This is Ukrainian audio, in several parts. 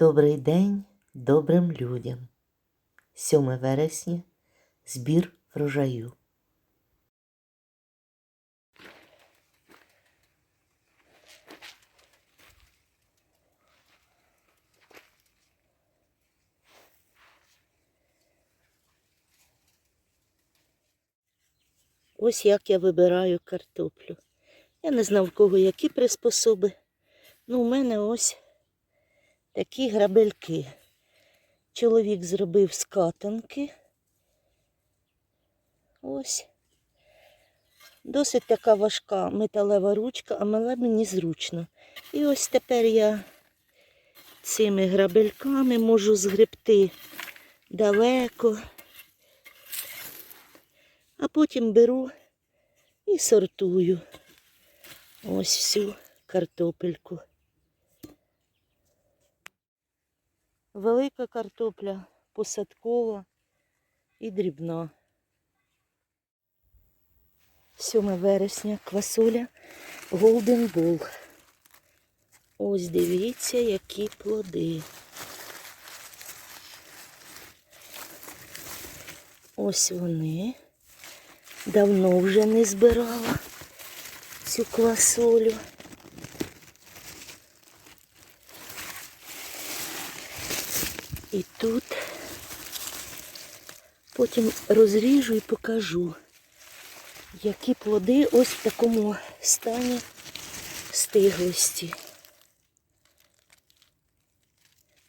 Добрий день добрим людям. 7 вересня збір врожаю. Ось як я вибираю картоплю. Я не знав, в кого які приспособи. Ну, у мене ось такі грабельки. Чоловік зробив з катанки. Ось. Досить така важка металева ручка, але мені зручно. І ось тепер я цими грабельками можу згребти далеко, а потім беру і сортую ось всю картопельку. Велика картопля, посадкова і дрібна. 7 вересня квасоля Golden Ball. Ось дивіться, які плоди. Ось вони. Давно вже не збирала цю квасолю. І тут потім розріжу і покажу, які плоди ось в такому стані стиглості.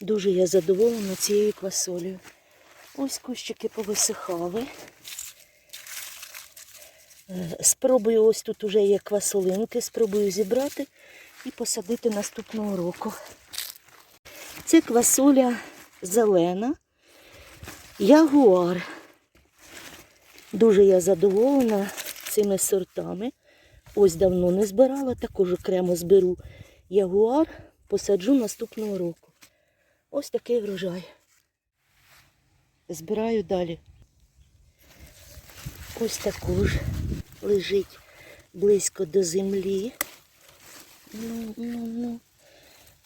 Дуже я задоволена цією квасолею. Ось кущики повисихали. Спробую, ось тут уже є квасолинки, спробую зібрати і посадити наступного року. Це квасоля зелена, ягуар. Дуже я задоволена цими сортами. Ось давно не збирала, також окремо зберу ягуар, посаджу наступного року. Ось такий врожай. Збираю далі. Ось також лежить близько до землі. Ну, ну, ну.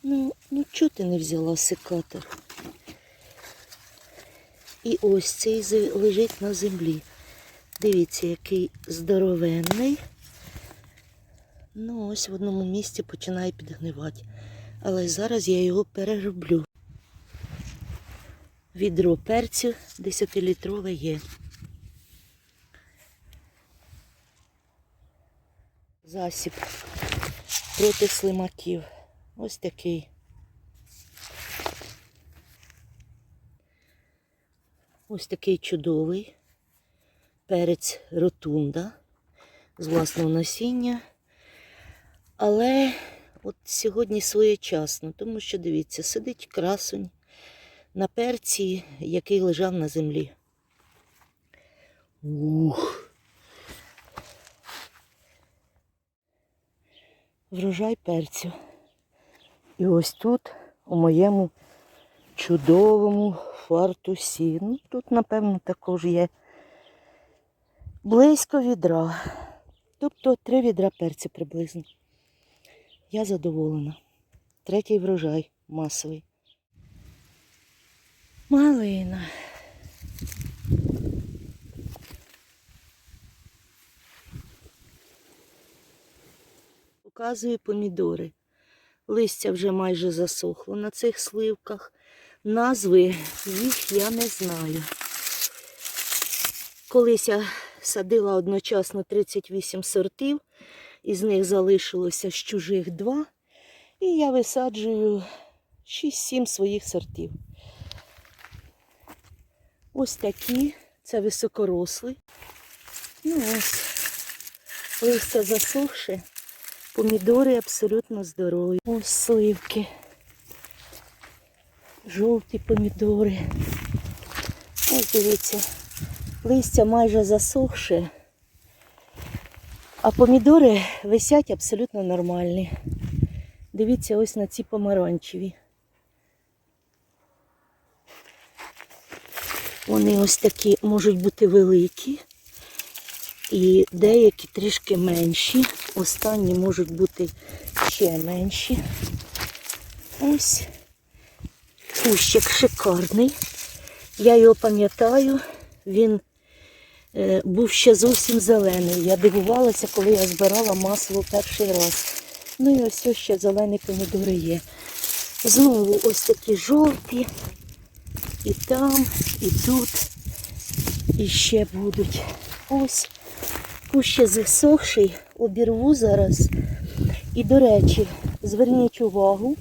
Ну, ну чого ти не взяла секатор? І ось цей лежить на землі. Дивіться, який здоровенний. Ну, ось в одному місці починає підгнивати. Але зараз я його перероблю. Відро перцю 10-літрове є. Засіб проти слимаків. Ось такий. Ось такий чудовий перець ротунда з власного насіння. Але от сьогодні своєчасно, тому що дивіться, сидить красунь на перці, який лежав на землі. Ух. Врожай перцю. І ось тут, у моєму чудовому фартусі. Ну, тут, напевно, також є близько відра. Тобто три відра перцю приблизно. Я задоволена. Третій врожай масовий. Малина. Показую помідори. Листя вже майже засохло на цих сливках. Назви їх я не знаю. Колись я садила одночасно 38 сортів, із них залишилося з чужих два. І я висаджую 6-7 своїх сортів. Ось такі, це високорослий. Ну ось, листя засохше. Помідори абсолютно здорові. Ось сливки. Жовті помідори. Ось дивіться, листя майже засохше, а помідори висять абсолютно нормальні. Дивіться ось на ці помаранчеві. Вони ось такі можуть бути великі. І деякі трішки менші. Останні можуть бути ще менші. Ось кущик шикарний. Я його пам'ятаю, він е, був ще зовсім зелений. Я дивувалася, коли я збирала масло перший раз. Ну і ось ось ще зелені помідори є. Знову ось такі жовті. І там, і тут, і ще будуть. Ось ще засохший, обірву зараз. І, до речі, зверніть увагу,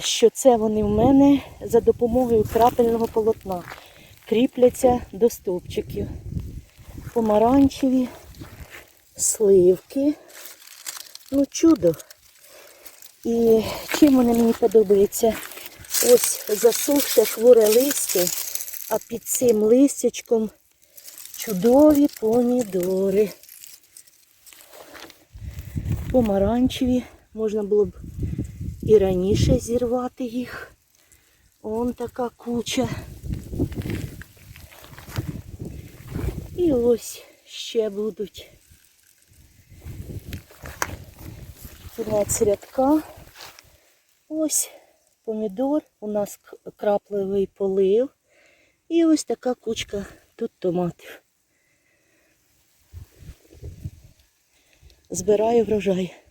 що це вони в мене за допомогою крапельного полотна кріпляться до стовпчиків. Помаранчеві, сливки. Ну, чудо. І чим вони мені подобаються? Ось засохше хворе листя, а під цим листячком чудові помідори. Помаранчеві. Можна було б і раніше зірвати їх. Он така куча. І ось ще будуть. Кінець рядка. Ось помідор, у нас крапливий полив. І ось така кучка тут томатів. Збираю врожай.